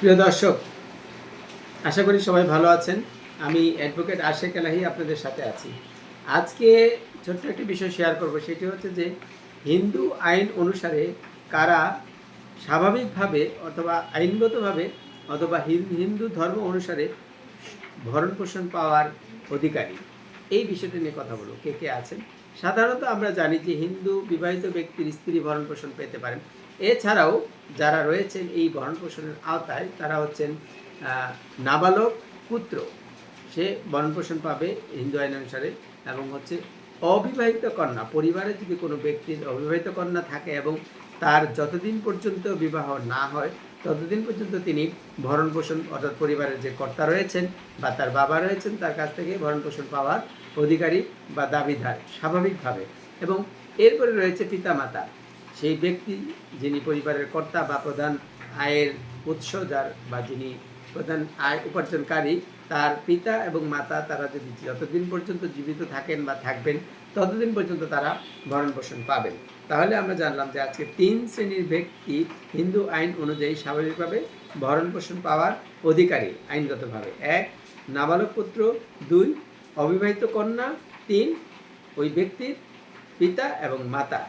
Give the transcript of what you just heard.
প্রিয় দর্শক, আশা করি সবাই ভালো আছেন। আমি অ্যাডভোকেট আশেক এলাহি আপনাদের সাথে আছি। আজকে ছোট্ট একটি বিষয় শেয়ার করব, সেটি হচ্ছে যে হিন্দু আইন অনুসারে কারা স্বাভাবিকভাবে অথবা আইনগতভাবে অথবা হিন- হিন্দু ধর্ম অনুসারে ভরণ পোষণ পাওয়ার অধিকারী। এই বিষয়টি নিয়ে কথা বলব। কে কে আছেন? সাধারণত আমরা জানি যে হিন্দু বিবাহিত ব্যক্তির স্ত্রী ভরণ পোষণ পেতে পারেন। এছাড়াও যারা রয়েছেন এই ভরণ পোষণের আওতায়, তারা হচ্ছেন নাবালক পুত্র। সে ভরণ পোষণ পাবে হিন্দু আইন অনুসারে এবং হচ্ছে অবিবাহিত কন্যা। পরিবারে যদি কোনো ব্যক্তির অবিবাহিত কন্যা থাকে এবং তার যতদিন পর্যন্ত বিবাহ না হয়, ততদিন পর্যন্ত তিনি ভরণ পোষণ অর্থাৎ পরিবারের যে কর্তা রয়েছেন বা তার বাবা রয়েছেন, তার কাছ থেকে ভরণ পোষণ পাওয়ার অধিকারী বা দাবিদার স্বাভাবিকভাবে। এবং এরপরে রয়েছে পিতামাতা। সেই ব্যক্তি যিনি পরিবারের কর্তা বা প্রধান আয়ের উৎস যার বা যিনি প্রধান আয় উপার্জনকারী, তার পিতা এবং মাতা তারা যদি যতদিন পর্যন্ত জীবিত থাকেন বা থাকবেন, ততদিন পর্যন্ত তারা ভরণ পোষণ পাবেন। তাহলে আমরা জানলাম যে আজকে তিন শ্রেণির ব্যক্তি হিন্দু আইন অনুযায়ী স্বাভাবিকভাবে ভরণ পোষণ পাওয়ার অধিকারী আইনগতভাবে। এক, নাবালক পুত্র। দুই, অবিবাহিত কন্যা। তিন, ওই ব্যক্তির পিতা এবং মাতা।